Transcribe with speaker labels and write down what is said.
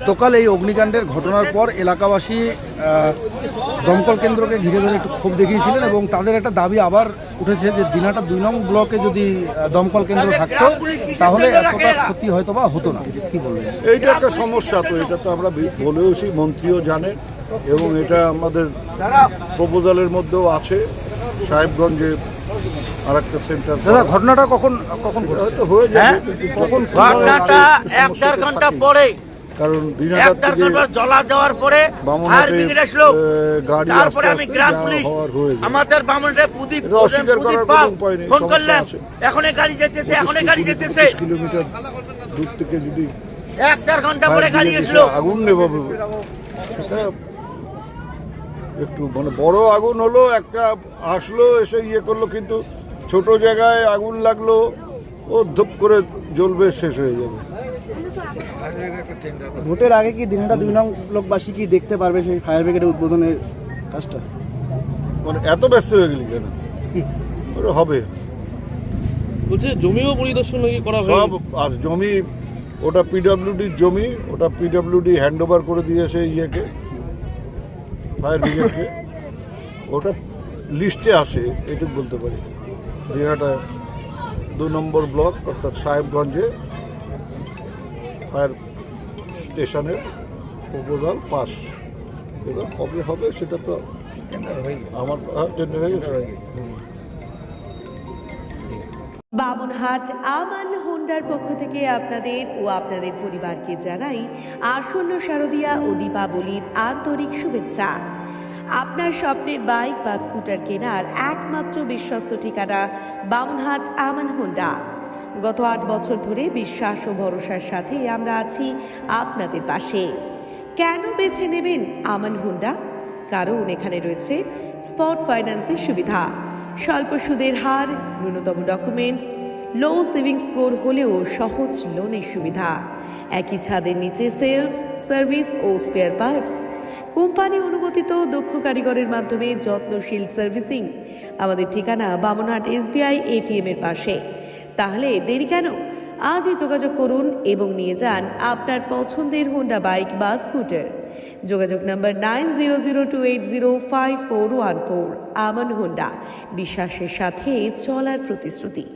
Speaker 1: গতকাল এই অগ্নিকাণ্ডের ঘটনার পর এলাকাবাসী দমকল কেন্দ্রকে ঘিরে ধরে একটু ক্ষোভ দেখিয়েছিলেন এবং তাদের একটা দাবি আবার উঠেছে যে দিনাটা দুই নং ব্লকে যদি দমকল কেন্দ্র থাকতো তাহলে এতটা ক্ষতি হয়তো বা হতো না। কি বলবেন?
Speaker 2: এইটা একটা সমস্যা তো এটা তো আমরা বি- বলেওছি মন্ত্রীও জানে এবং এটা আমাদের প্রপোজালের মধ্যেও আছে। সাহেবগঞ্জে আর একটা সেন্টার
Speaker 1: দাদা ঘটনাটা কখন কখন?
Speaker 2: হয়তো হয়ে যায়
Speaker 1: কখন
Speaker 3: ঘটনাটা এক দেড় ঘণ্টা পরে
Speaker 2: কারণ দিনাটার থেকে
Speaker 3: জলা দেওয়ার পরে
Speaker 2: গাড়ি
Speaker 3: তারপরে আমি গ্রাম পুলিশ। আমাদের বামনহাটে প্রদীপ
Speaker 2: অস্বীকার করার কোনো উপায় নেই,
Speaker 3: ফোন
Speaker 2: আছে।
Speaker 3: এখনই গাড়ি যেতেছে এখনই গাড়ি যেতেছে।
Speaker 2: কিলোমিটার দূর থেকে যদি
Speaker 3: এক দেড়
Speaker 2: ঘণ্টা
Speaker 3: পরে গাড়ি
Speaker 2: ব্রিগেড
Speaker 3: আসলো।
Speaker 2: এসে আগুন নেভাবে। সেটা একটু মানে বড় আগুন হলো একটা আসলো এসে ইয়ে করল কিন্তু ছোট জায়গায় আগুন লাগল ও ধূপ করে জ্বলবে শেষ হয়ে যাবে।
Speaker 4: ভোটের আগে কি দিনহাটা দুই নং লোকবাসী কি দেখতে পারবে সেই ফায়ার ব্রিগেডের উদ্বোধনের কাজটা?
Speaker 2: মানে এত ব্যস্ত হয়ে গেলি কেন? ওটা হবে।
Speaker 5: বলছে জমিও পরিদর্শন নাকি করা হয়
Speaker 2: সব আর জমি ওটা পিডব্লিউডির জমি ওটা পিডব্লিউডি হ্যান্ড ওভার করে দিয়েছে ইয়েকে ফায়ার ব্রিগেডকে। ওটা লিস্টে আসে এটুকু বলতে পারি। দীঘাটা দু নম্বর ব্লক অর্থাৎ সাহেবগঞ্জে। ফায়ার স্টেশনের প্রপোজাল পাস এবার কবে হবে সেটা তো আমার টেন্ডার হয়ে গেছে।
Speaker 6: বামনহাট আমান হোন্ডার পক্ষ থেকে আপনাদের ও আপনাদের পরিবারকে জানাই আসন্ন শারদীয়া ও দীপাবলির আন্তরিক শুভেচ্ছা। আপনার স্বপ্নের বাইক বা স্কুটার কেনার একমাত্র বিশ্বস্ত ঠিকানা বামনহাট আমান হোন্ডা। গত আট বছর ধরে বিশ্বাস ও ভরসার সাথে আমরা আছি আপনাদের পাশে। কেন বেছে নেবেন আমান হোন্ডা? কারণ এখানে রয়েছে স্পট ফাইন্যান্সের সুবিধা। স্বল্প সুদের হার, ন্যূনতম ডকুমেন্টস লো সেভিং স্কোর হলেও সহজ লোনের সুবিধা। একই ছাদের নিচে সেলস সার্ভিস ও স্পেয়ার পার্টস কোম্পানি অনুমোদিত দক্ষ কারিগরের মাধ্যমে যত্নশীল সার্ভিসিং আমাদের ঠিকানা বামনহাট এসবিআই এটিএম এর পাশে। তাহলে দেরি কেন? আজই যোগাযোগ করুন এবং নিয়ে যান আপনার পছন্দের হোন্ডা বাইক বা স্কুটার যোগাযোগ নম্বর nine zero zero two eight zero five four one four. Aman Honda বিশ্বাসের সাথে চলার প্রতিশ্রুতি।